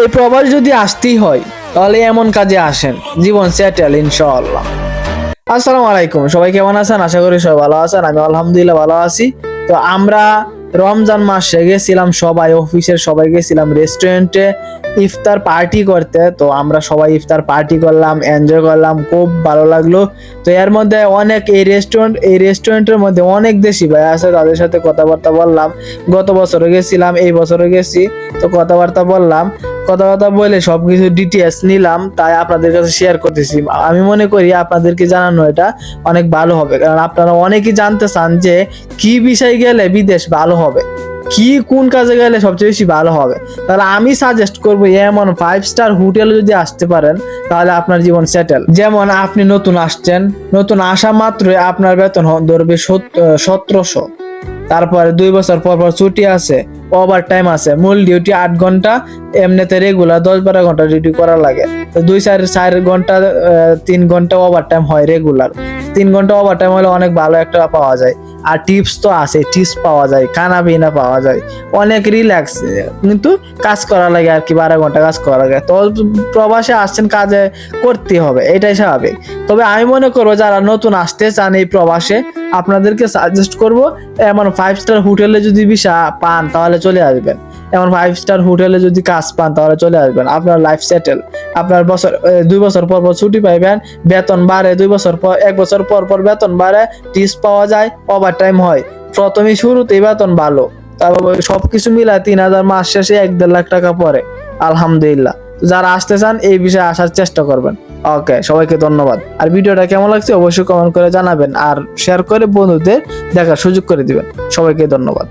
এই প্রবাস যদি আসতেই হয়, তাহলে এমন কাজে আসেন। জীবন সেটেল ইনশাআল্লাহ। আসসালামু আলাইকুম, সবাই কেমন আছেন? আশা করি সবাই ভালো আছেন, আমি আলহামদুলিল্লাহ ভালো আছি। তো আমরা রমজান মাসে গেছিলাম সবাই, অফিসের সবাই গেছিলাম রেস্টুরেন্টে ইফতার পার্টি করতে। তো আমরা সবাই ইফতার পার্টি করলাম এনজয় করলাম, খুব ভালো লাগল। তো এর মধ্যে অনেক এই রেস্টুরেন্ট এই রেস্টুরেন্টের মধ্যে অনেক দেশি ভাই আছে, তাদের সাথে কথাবার্তা বললাম। গত বছরে গেছিলাম, এই বছরে গেছি, তো কথাবার্তা বললাম। কথাবার্তা বলে সবকিছু ডিটেলস নিলাম, তাই আপনাদের কাছে শেয়ার করতেছি। আমি মনে করি আপনাদেরকে জানানো এটা অনেক ভালো হবে, কারণ আপনারা অনেকেই জানতে চান যে কি বিষয় গেলে বিদেশ ভালো হবে, কি কোন কাজে গেলে সবচেয়ে বেশি ভালো হবে। তাহলে আমি সাজেস্ট করব এমন ফাইভ স্টার হোটেলে যদি আসতে পারেন, তাহলে আপনার জীবন সেটেল যেমন আপনি নতুন আসছেন, নতুন আসা মাত্রই আপনার বেতন ধরবে সতেরোশো। তারপরে দুই বছর পর পর ছুটি আছে ওভার টাইম আছে। মূল ডিউটি আট ঘণ্টা, এমনিতে রেগুলার দশ বারো ঘণ্টা ডিউটি করা লাগে। তো দুই চার চার ঘণ্টা তিন ঘণ্টা ওভার টাইম হয় রেগুলার তিন ঘণ্টা ওভার টাইম হলে অনেক ভালো একটা পাওয়া যায়। আর টিপস তো আছে টিপস পাওয়া যায় খানা পিনা পাওয়া যায়। অনেক রিল্যাক্স কিন্তু কাজ করা লাগে আর কি, বারো ঘণ্টা কাজ করা লাগে। তো প্রবাসে আসছেন, কাজে করতে হবে, এটাই স্বাভাবিক। তবে আমি মনে করব, যারা নতুন আসতে চান এই প্রবাসে, আপনাদেরকে সাজেস্ট করব, এমন ফাইভ স্টার হোটেলে যদি ভিসা পান, তাহলে চলে আসবেন। এমন ফাইভ স্টার হোটেলে যদি কাজ পান, তাহলে চলে আসবেন। আপনার লাইফ সেটেল আপনার বছর দুই বছর পর পর ছুটি পাইবেন, বেতন বাড়ে, দুই বছর পর, এক বছর পর পর বেতন বাড়ে টিপস পাওয়া যায় ওভার টাইম হয়। প্রথমে শুরুতেই বেতন ভালো, তারপর সবকিছু মিলায় তিন হাজার মাস শেষে এক দেড় লাখ টাকা পরে আলহামদুলিল্লাহ। যারা আসতে চান, এই বিষয়ে আসার চেষ্টা করবেন। ওকে সবাইকে ধন্যবাদ। আর ভিডিওটা কেমন লাগছে, অবশ্যই কমেন্ট করে জানাবেন, আর শেয়ার করে বন্ধুদের দেখার সুযোগ করে দিবেন। সবাইকে ধন্যবাদ।